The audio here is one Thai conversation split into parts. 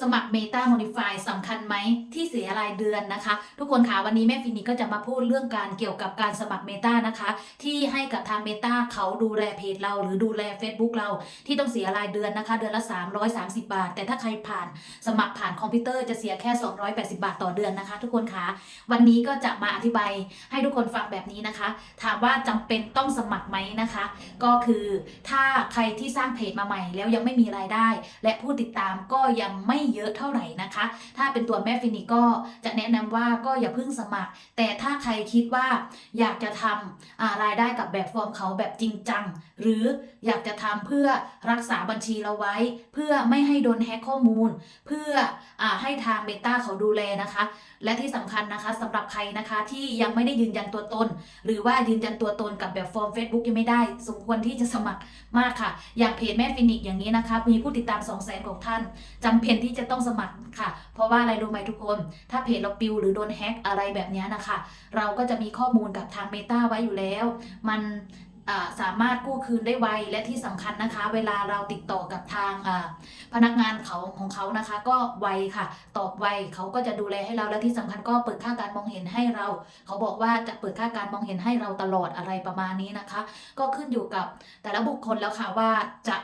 สมัคร Meta Modify สำคัญไหมที่เสียรายเดือนนะคะ ทุกคนคะวันนี้แม่ฟินิกก็จะมาพูดเรื่องการเกี่ยวกับการสมัคร Meta นะคะ ที่ให้กับทาง Meta เขาดูแลเพจเราหรือดูแล Facebook เราที่ต้องเสียรายเดือนนะคะ เดือนละ 330 บาท แต่ถ้าใครผ่านสมัครผ่านคอมพิวเตอร์จะเสียแค่ 280 บาทต่อเดือนนะคะ ทุกคนคะวันนี้ก็จะมาอธิบายให้ทุกคนฟังแบบนี้นะคะ ถามว่าจำเป็นต้องสมัครไหมนะคะ ก็คือถ้าใครที่สร้างเพจมาใหม่ แล้วยังไม่มีรายได้ และผู้ติดตามก็ยังไม่เยอะเท่าไหร่นะคะ ถ้าเป็นตัวแม่ฟินิกก็จะแนะนำว่าก็อย่าเพิ่งสมัคร แต่ถ้าใครคิดว่าอยากจะทำอ่ารายได้กับแบบฟอร์มเขาแบบจริงจัง หรืออยากจะทำเพื่อรักษาบัญชีเราไว้ เพื่อไม่ให้โดนแฮกข้อมูล เพื่ออให้ทางเบต้าเขาดูแลนะคะ และที่สำคัญนะคะสำหรับใครนะคะที่ยังไม่ได้ยืนยันตัวตน หรือว่ายืนยันตัวตนกับแบบฟอร์ม Facebook ยังไม่ได้ สมควรที่จะสมัครมากค่ะ อย่างเพจแม่ฟินิกอย่างนี้นะคะ มีผู้ติดตาม 2 0 0 0 0 0ของท่านจำเป็นที่จะต้องสมัครค่ะ เพราะว่าอะไรรู้ไหมทุกคน ถ้าเพจเราปิวหรือโดนแฮ็กอะไรแบบนี้นะคะ เราก็จะมีข้อมูลกับทาง Meta ไว้อยู่แล้ว มันสามารถกู้คืนได้ไว และที่สำคัญนะคะ เวลาเราติดต่อกับทางพนักงานเขาของเขานะคะ ก็ไวค่ะ ตอบไวเขาก็จะดูแลให้เราและที่สำคัญก็เปิดค่าการมองเห็นให้เรา เขาบอกว่าจะเปิดค่าการมองเห็นให้เราตลอดอะไรประมาณนี้นะคะ ก็ขึ้นอยู่กับแต่ละบุคคลแล้วค่ะว่าจะ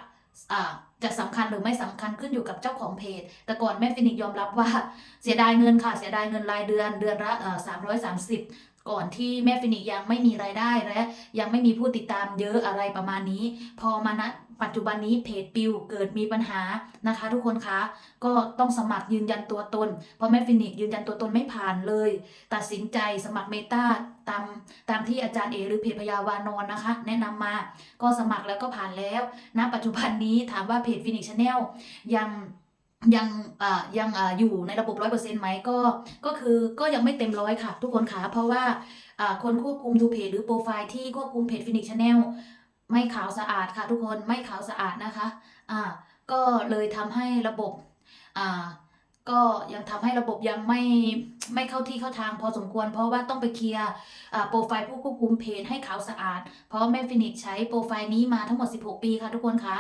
จะสำคัญหรือไม่สำคัญขึ้นอยู่กับเจ้าของเพจ แต่ก่อนแม่ฟินิกยอมรับว่าเสียดายเงินค่ะ เสียดายเงินรายเดือนเดือนละสามร้อยสามสิบ ก่อนที่แม่ฟินิกยังไม่มีรายได้และยังไม่มีผู้ติดตามเยอะอะไรประมาณนี้ พอมาณปัจจุบันนี้เพจปิวเกิดมีปัญหานะคะ ทุกคนคะก็ต้องสมัครยืนยันตัวตน เพราะแม่ฟินิกยืนยันตัวตนไม่ผ่านเลย ตัดสินใจสมัครเมตาตามตามที่อาจารย์เอหรือเพจพยาวานอนนะคะ แนะนำมาก็สมัครแล้วก็ผ่านแล้วณปัจจุบันนี้ถามว่าเพจฟินิกชาแนลยัง ยังอ่ายังอ่าอยู่ในระบบร้อยเปอร์เซ็นต์ไหมก็ก็คือก็ยังไม่เต็มร้อยค่ะ ทุกคนคะเพราะว่าอ่าคนควบคุมดูเพจหรือโปรไฟล์ที่ควบคุมเพจฟินิกชาแนลไม่ขาวสะอาดค่ะ ทุกคนไม่ขาวสะอาดนะคะอ่าก็เลยทำให้ระบบอ่า ก็ยังทำให้ระบบยังไม่ไม่เข้าที่เข้าทางพอสมควร เพราะว่าต้องไปเคลียร์โปรไฟล์ผู้ควบคุมเพจให้ขาวสะอาด เพราะแม่ฟินิกใช้โปรไฟล์นี้มาทั้งหมด 16 ปีค่ะทุกคนคะ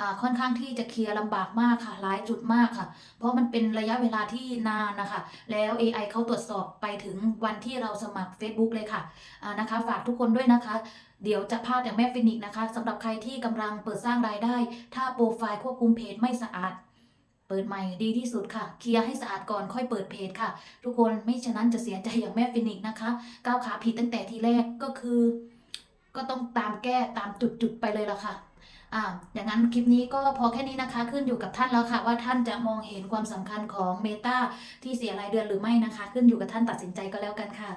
อ่าค่อนข้างที่จะเคลียร์ลำบากมากค่ะหลายจุดมากค่ะ เพราะมันเป็นระยะเวลาที่นานนะคะ แล้ว AI เขาตรวจสอบไปถึงวันที่เราสมัคร Facebook เลยค่ะอ่านะคะ ฝากทุกคนด้วยนะคะ เดี๋ยวจะพลาดอย่างแม่ฟินิกนะคะสำหรับใครที่กำลังเปิดสร้างรายได้ ถ้าโปรไฟล์ควบคุมเพจไม่สะอาด เปิดใหม่ดีที่สุดค่ะ เคลียร์ให้สะอาดก่อนค่อยเปิดเพจค่ะ ทุกคนไม่ฉะนั้นจะเสียใจอย่างแม่ฟินิกส์นะคะก้าวขาผิดตั้งแต่ทีแรกก็คือ ก็ต้องตามแก้ตามจุดๆไปเลยละค่ะอ่าอย่างนั้นคลิปนี้ก็พอแค่นี้นะคะ ขึ้นอยู่กับท่านแล้วค่ะ ว่าท่านจะมองเห็นความสำคัญของ Meta ที่เสียรายเดือนหรือไม่นะคะ ขึ้นอยู่กับท่านตัดสินใจก็แล้วกันค่ะ